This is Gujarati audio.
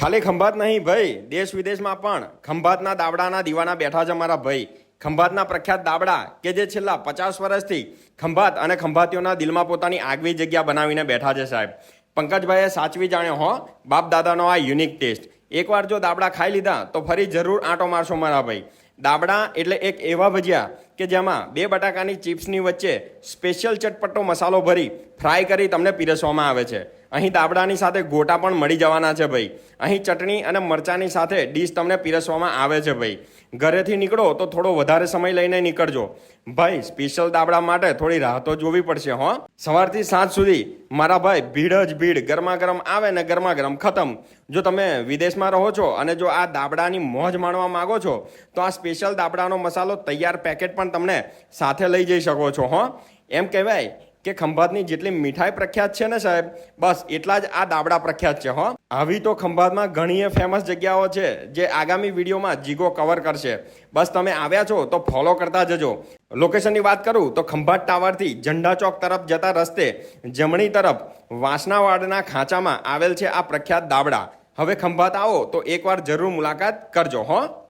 ખાલી ખંભાત નહીં ભાઈ, દેશ વિદેશમાં પણ ખંભાતના દાબડાના દીવાના બેઠા છે મારા ભાઈ. ખંભાતના પ્રખ્યાત દાબડા કે જે છેલ્લા પચાસ વર્ષથી ખંભાત અને ખંભાતીઓના દિલમાં પોતાની આગવી જગ્યા બનાવીને બેઠા છે સાહેબ. પંકજભાઈએ સાચવી જાણ્યો, હો, બાપ દાદાનો આ યુનિક ટેસ્ટ એકવાર જો દાબડા ખાઈ લીધા, તો ફરી જરૂર આંટો મારશો મારા ભાઈ. દાબડા એટલે એક એવા ભજીયા કે જેમાં બે બટાકાની ચિપ્સની વચ્ચે સ્પેશિયલ ચટપટો મસાલો ભરી ફ્રાય કરી તમને પીરસવામાં આવે છે. અહીં દાબડાની સાથે ગોટા પણ મળી જવાના છે ભાઈ. અહીં ચટણી અને મરચાની સાથે ડીશ તમને પીરસવામાં આવે છે ભાઈ. ઘરેથી નીકળો તો થોડો વધારે સમય લઈને નીકળજો. ભાઈ સ્પેશિયલ દાબડા માટે થોડી રાહતો જોવી પડશે, હો. સવારથી સાંજ સુધી મારા ભાઈ ભીડ જ ભીડ ગરમા ગરમ આવે ને ગરમા ગરમ ખતમ. જો તમે વિદેશમાં રહો છો અને જો આ દાબડાની મોજ માણવા માંગો છો, તો આ સ્પેશિયલ દાબડાનો મસાલો તૈયાર પેકેટ પણ તમને સાથે લઈ જઈ શકો છો, હો. એમ કહેવાય કે ખંભાતની જેટલી મીઠાઈ પ્રખ્યાત છે ને સાહેબ, બસ એટલા જ આ દાબડા પ્રખ્યાત છે, હો. આવી તો ખંભાતમાં ઘણી ફેમસ જગ્યાઓ છે જે આગામી વિડીયોમાં જીગો કવર કરશે. બસ તમે આવ્યા છો તો ફોલો કરતા જજો. લોકેશનની વાત કરું તો ખંભાત ટાવરથી ઝંડા ચોક તરફ જતા રસ્તે જમણી તરફ વાસનાવાડના ખાંચામાં આવેલ છે આ પ્રખ્યાત દાબડા. હવે ખંભાત આવો તો એકવાર જરૂર મુલાકાત કરજો, હો.